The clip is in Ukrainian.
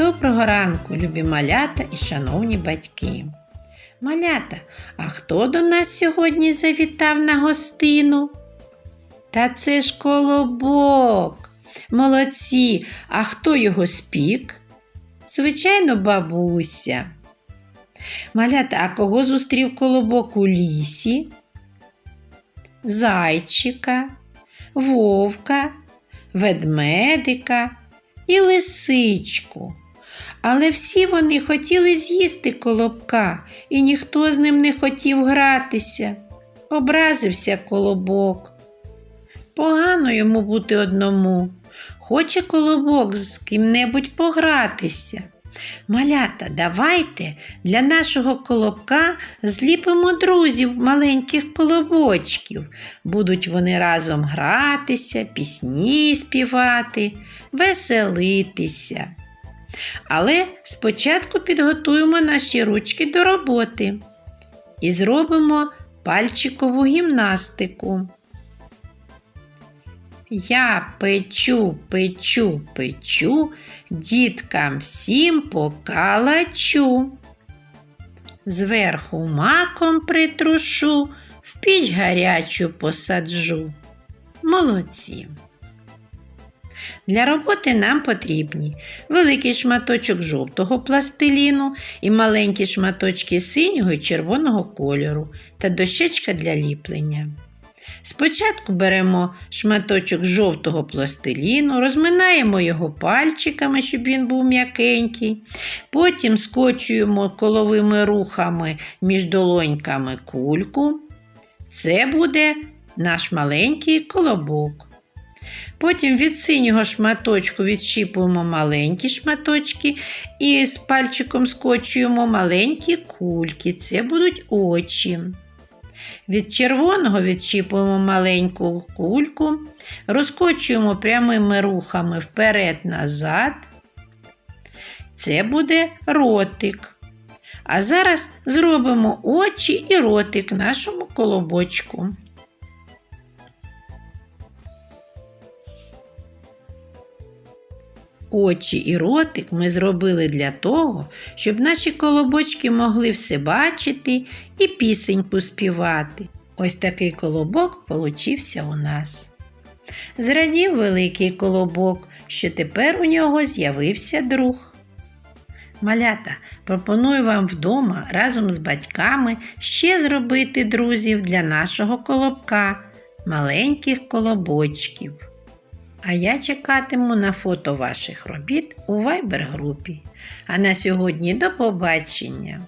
Доброго ранку, любі малята і шановні батьки. Малята, а хто до нас сьогодні завітав на гостину? Та це ж колобок. Молодці, а хто його спік? Звичайно, бабуся. Малята, а кого зустрів колобок у лісі? Зайчика, вовка, ведмедика і лисичку. Але всі вони хотіли з'їсти колобка, і ніхто з ним не хотів гратися. Образився колобок. Погано йому бути одному. Хоче колобок з ким-небудь погратися. Малята, давайте для нашого колобка зліпимо друзів маленьких колобочків. Будуть вони разом гратися, пісні співати, веселитися. Але спочатку підготуємо наші ручки до роботи і зробимо пальчикову гімнастику. Я печу, печу, печу, діткам всім покалачу. Зверху маком притрушу, в піч гарячу посаджу. Молодці. Для роботи нам потрібні великий шматочок жовтого пластиліну і маленькі шматочки синього і червоного кольору та дощечка для ліплення. Спочатку беремо шматочок жовтого пластиліну, розминаємо його пальчиками, щоб він був м'якенький. Потім скочуємо коловими рухами між долоньками кульку. Це буде наш маленький колобок. Потім від синього шматочку відщіпуємо маленькі шматочки і з пальчиком скочуємо маленькі кульки. Це будуть очі. Від червоного відщіпуємо маленьку кульку, розкочуємо прямими рухами вперед-назад. Це буде ротик. А зараз зробимо очі і ротик нашому колобочку. Очі і ротик ми зробили для того, щоб наші колобочки могли все бачити і пісеньку співати. Ось такий колобок получився у нас. Зрадів великий колобок, що тепер у нього з'явився друг. Малята, пропоную вам вдома разом з батьками ще зробити друзів для нашого колобка, маленьких колобочків. А я чекатиму на фото ваших робіт у вайбер-групі. А на сьогодні до побачення!